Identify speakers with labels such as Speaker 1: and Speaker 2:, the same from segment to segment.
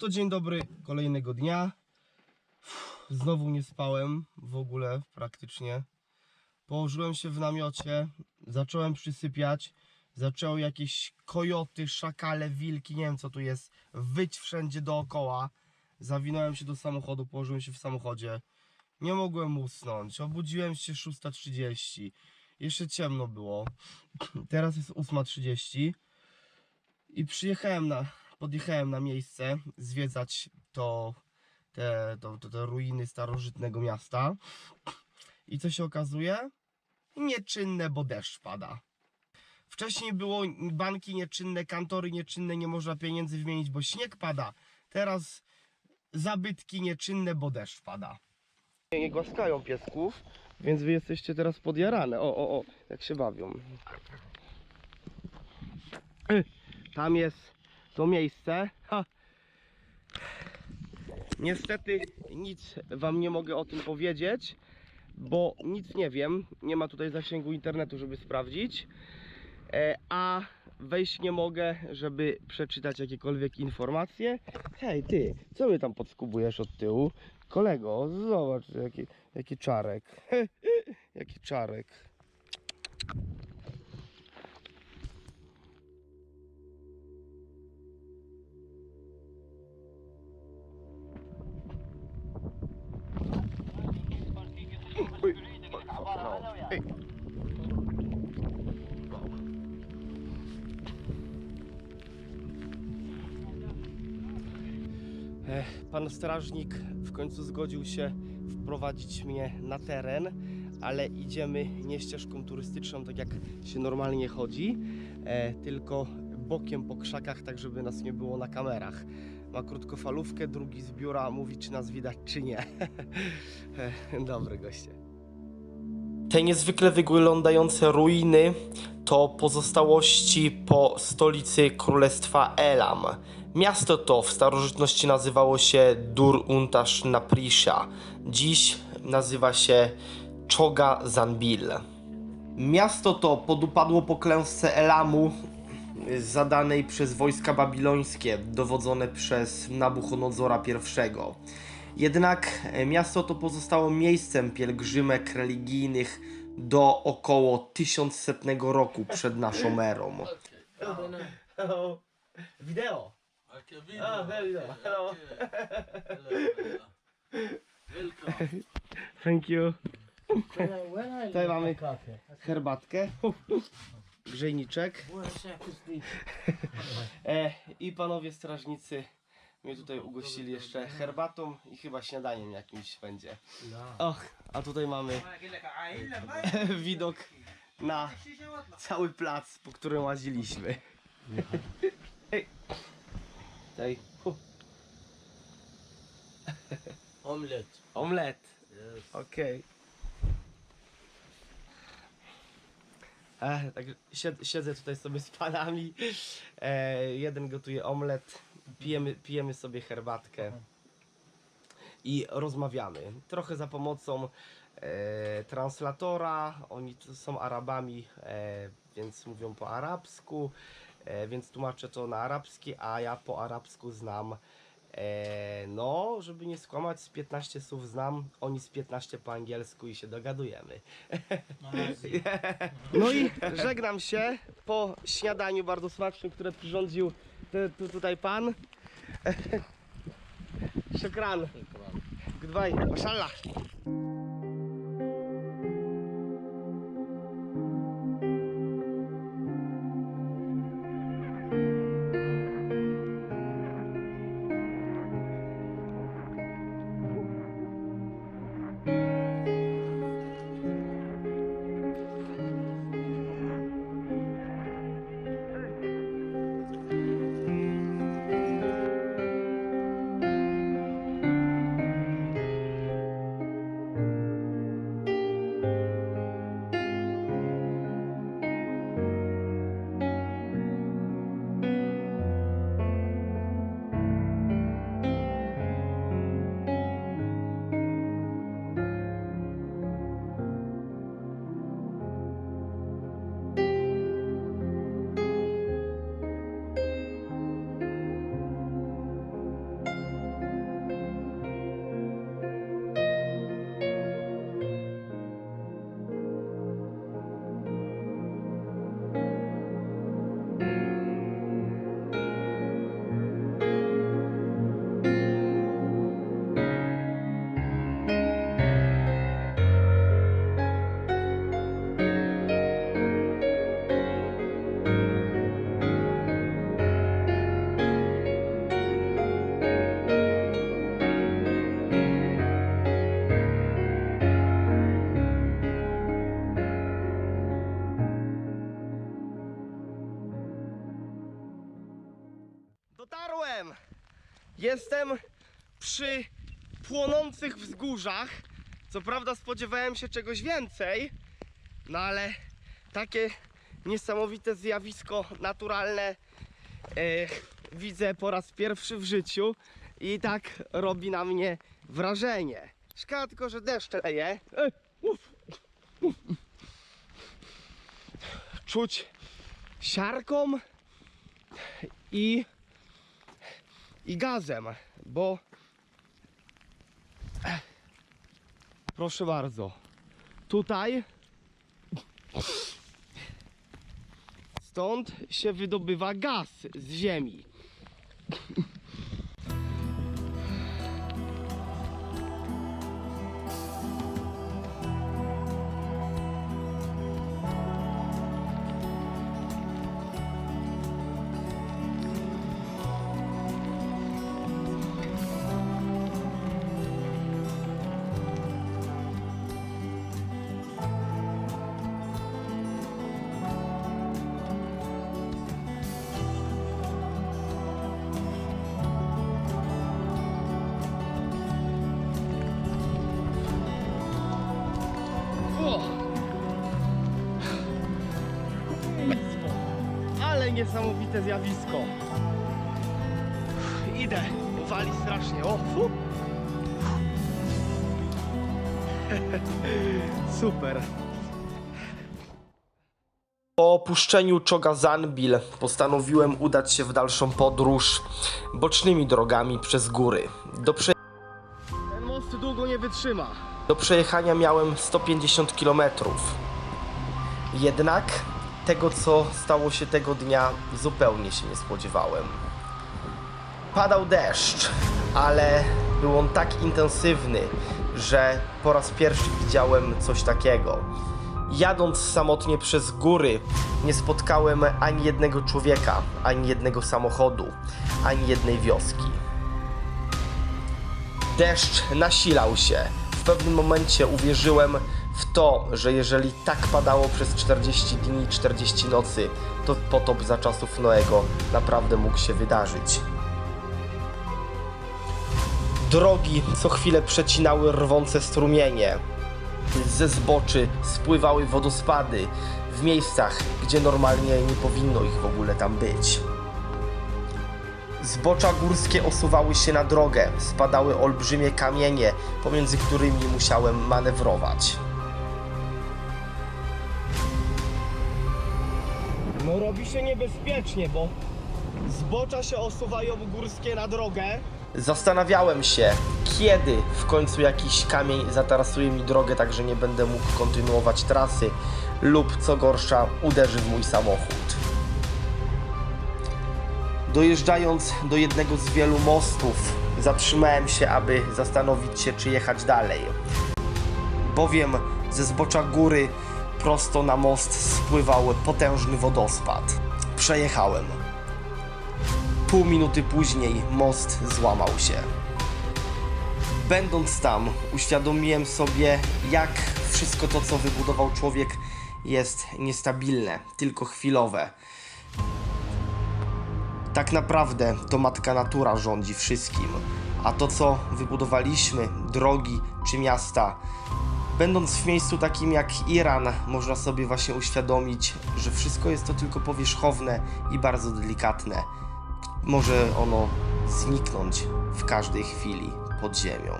Speaker 1: To dzień dobry kolejnego dnia. Znowu nie spałem w ogóle praktycznie. Położyłem się w namiocie, zacząłem przysypiać. Zaczęły jakieś kojoty, szakale, wilki, nie wiem co tu jest, wyć wszędzie dookoła. Zawinąłem się do samochodu, położyłem się w samochodzie. Nie mogłem usnąć. Obudziłem się 6.30. Jeszcze ciemno było. Teraz jest 8.30. I przyjechałem na, podjechałem na miejsce zwiedzać to, te, to, to, te ruiny starożytnego miasta. I co się okazuje? Nieczynne, bo deszcz pada. Wcześniej było banki nieczynne, kantory nieczynne, nie można pieniędzy wymienić, bo śnieg pada. Teraz zabytki nieczynne, bo deszcz pada. Nie głaskają piesków, więc wy jesteście teraz podjarane. O, o, o, jak się bawią. Tam jest to miejsce. Ha. Niestety nic wam nie mogę o tym powiedzieć, bo nic nie wiem. Nie ma tutaj zasięgu internetu, żeby sprawdzić. E, a wejść nie mogę, żeby przeczytać jakiekolwiek informacje. Hej, ty, co mnie tam podskubujesz od tyłu? Kolego, zobacz, jaki, jaki czarek. jaki czarek. Ech, Pan strażnik w końcu zgodził się wprowadzić mnie na teren, ale idziemy nie ścieżką turystyczną, tak jak się normalnie chodzi, e, tylko bokiem po krzakach, tak żeby nas nie było na kamerach. Ma krótkofalówkę, drugi z biura mówi, czy nas widać, czy nie. E, Dobry goście. Te niezwykle wyglądające ruiny to pozostałości po stolicy Królestwa Elam. Miasto to w starożytności nazywało się Dur Untash Naprisha. Dziś nazywa się Choga Zanbil. Miasto to podupadło po klęsce Elamu zadanej przez wojska babilońskie dowodzone przez Nabuchodonozora I. Jednak e, miasto to pozostało miejscem pielgrzymek religijnych do około 1100 roku przed naszą erą. Hello. Wideo.
Speaker 2: Okay, video.
Speaker 1: There you go.
Speaker 2: Okay,
Speaker 1: Hello.
Speaker 2: Welcome.
Speaker 1: Thank you.
Speaker 3: Tutaj
Speaker 1: Tutaj mamy herbatkę, grzejniczek e, i panowie strażnicy mnie tutaj ugościli jeszcze herbatą i chyba śniadaniem jakimś będzie. Och, a tutaj mamy widok na cały plac, po którym łaziliśmy. Ej. Tutaj hu,
Speaker 2: Omelette.
Speaker 1: omlet.
Speaker 2: Yes.
Speaker 1: Okej. E, tak sied, siedzę tutaj sobie z panami. E, jeden gotuje omlet. Pijemy, pijemy sobie herbatkę. I rozmawiamy. Trochę za pomocą e, translatora. Oni są Arabami, e, więc mówią po arabsku. E, więc tłumaczę to na arabski, a ja po arabsku znam E, no, żeby nie skłamać, z 15 słów znam, oni z 15 po angielsku i się dogadujemy. No i żegnam się po śniadaniu bardzo smacznym, które przyrządził tu, tutaj pan. Szekran. Goodbye. Mashallah. Jestem przy płonących wzgórzach. Co prawda spodziewałem się czegoś więcej, no ale takie niesamowite zjawisko naturalne e, widzę po raz pierwszy w życiu i tak robi na mnie wrażenie. Szkoda tylko, że deszcz leje. E, uf, uf. Czuć siarką i, i gazem, bo proszę bardzo, tutaj stąd się wydobywa gaz z ziemi. Niesamowite zjawisko. Idę, wali strasznie. O, fu. Super. Po opuszczeniu Czoga Zanbil postanowiłem udać się w dalszą podróż bocznymi drogami przez góry. Do prze... Ten most długo nie wytrzyma. Do przejechania miałem 150 km. Jednak tego, co stało się tego dnia, zupełnie się nie spodziewałem. Padał deszcz, ale był on tak intensywny, że po raz pierwszy widziałem coś takiego. Jadąc samotnie przez góry, nie spotkałem ani jednego człowieka, ani jednego samochodu, ani jednej wioski. Deszcz nasilał się. W pewnym momencie uwierzyłem w to, że jeżeli tak padało przez 40 dni i 40 nocy, to potop za czasów Noego naprawdę mógł się wydarzyć. Drogi co chwilę przecinały rwące strumienie. Ze zboczy spływały wodospady w miejscach, gdzie normalnie nie powinno ich w ogóle tam być. Zbocza górskie osuwały się na drogę, spadały olbrzymie kamienie, pomiędzy którymi musiałem manewrować. No robi się niebezpiecznie, bo zbocza się osuwają górskie na drogę. Zastanawiałem się, kiedy w końcu jakiś kamień zatarasuje mi drogę, tak że nie będę mógł kontynuować trasy, lub co gorsza, uderzy w mój samochód. Dojeżdżając do jednego z wielu mostów, zatrzymałem się, aby zastanowić się, czy jechać dalej. Bowiem ze zbocza góry prosto na most spływał potężny wodospad. Przejechałem. Pół minuty później most złamał się. Będąc tam, uświadomiłem sobie, jak wszystko to, co wybudował człowiek, jest niestabilne, tylko chwilowe. Tak naprawdę to matka natura rządzi wszystkim, a to co wybudowaliśmy, drogi czy miasta, będąc w miejscu takim jak Iran, można sobie właśnie uświadomić, że wszystko jest to tylko powierzchowne i bardzo delikatne. Może ono zniknąć w każdej chwili pod ziemią.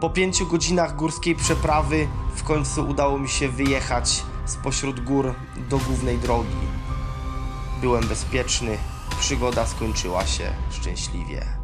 Speaker 1: Po pięciu godzinach górskiej przeprawy w końcu udało mi się wyjechać spośród gór do głównej drogi. Byłem bezpieczny, przygoda skończyła się szczęśliwie.